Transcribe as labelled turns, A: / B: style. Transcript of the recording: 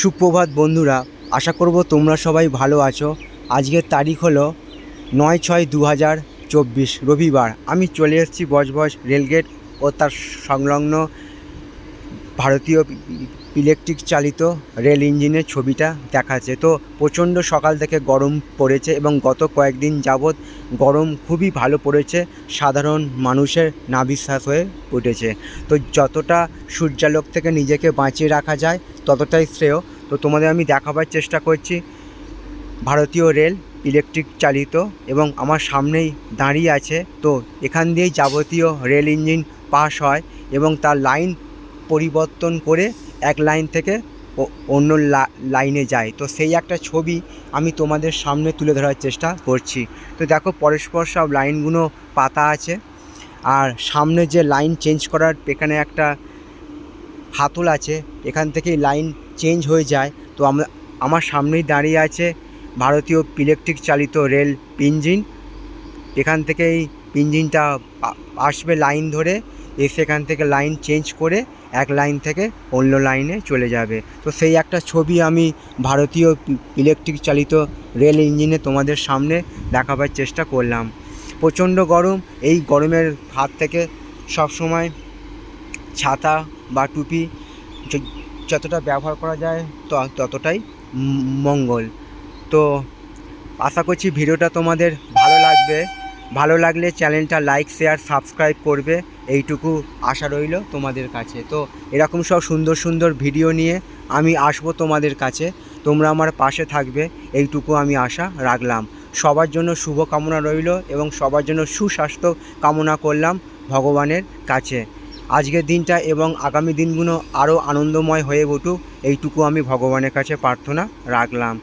A: সুপ্রভাত বন্ধুরা, আশা করব তোমরা সবাই ভালো আছো। আজকের তারিখ হলো নয় ছয় দু হাজার চব্বিশ রবিবার। আমি চলে এসেছি বজবজ রেলগেট ও তার সংলগ্ন ভারতীয় ইলেকট্রিক চালিত রেল ইঞ্জিনের ছবিটা দেখাচ্ছে। তো প্রচণ্ড সকাল থেকে গরম পড়েছে এবং গত কয়েকদিন যাবৎ গরম খুবই ভালো পড়েছে, সাধারণ মানুষের নাবিশ্বাস হয়ে উঠেছে। তো যতটা সূর্যালোক থেকে নিজেকে বাঁচিয়ে রাখা যায় ততটাই শ্রেয়। তো তোমাদের আমি দেখাবার চেষ্টা করছি। ভারতীয় রেল ইলেকট্রিক চালিত এবং আমার সামনেই দাঁড়িয়ে আছে। তো এখান দিয়েই যাবতীয় রেল ইঞ্জিন পাস হয় এবং তার লাইন পরিবর্তন করে এক লাইন থেকে অন্য লাইনে যায়। তো সেই একটা ছবি আমি তোমাদের সামনে তুলে ধরার চেষ্টা করছি। তো দেখো, পরস্পর সব লাইনগুলো পাতা আছে। আর সামনে যে লাইন চেঞ্জ করার এখানে একটা হাতল আছে, এখান থেকেই লাইন চেঞ্জ হয়ে যায়। তো আমরা সামনেই দাঁড়িয়ে আছে ভারতীয় ইলেকট্রিক চালিত রেল ইঞ্জিন এখান থেকেই ইঞ্জিনটা আসবে লাইন ধরে, এসে এখান থেকে লাইন চেঞ্জ করে এক লাইন থেকে অন্য লাইনে চলে যাবে। তো সেই একটা ছবি আমি ভারতীয় ইলেকট্রিক চালিত রেল ইঞ্জিনে তোমাদের সামনে দেখাবার চেষ্টা করলাম। প্রচণ্ড গরম, এই গরমের হাত থেকে সবসময় ছাতা বা টুপি যতটা ব্যবহার করা যায় ততটাই মঙ্গল। তো আশা করছি ভিডিওটা তোমাদের ভালো লাগবে। ভালো লাগলে চ্যানেলটা লাইক, শেয়ার, সাবস্ক্রাইব করবে। এইটুকু আশা রইল তোমাদের কাছে। তো এরকম সব সুন্দর সুন্দর ভিডিও নিয়ে আমি আসব তোমাদের কাছে। তোমরা আমার পাশে থাকবে। এইটুকু আমি আশা রাখলাম। সবার জন্য শুভ কামনা রইল এবং সবার জন্য সুস্বাস্থ্য কামনা করলাম ভগবানের কাছে। আজকের দিনটা এবং আগামী দিনগুলো আরও আনন্দময় হয়ে উঠুক। এইটুকু আমি ভগবানের কাছে প্রার্থনা রাখলাম।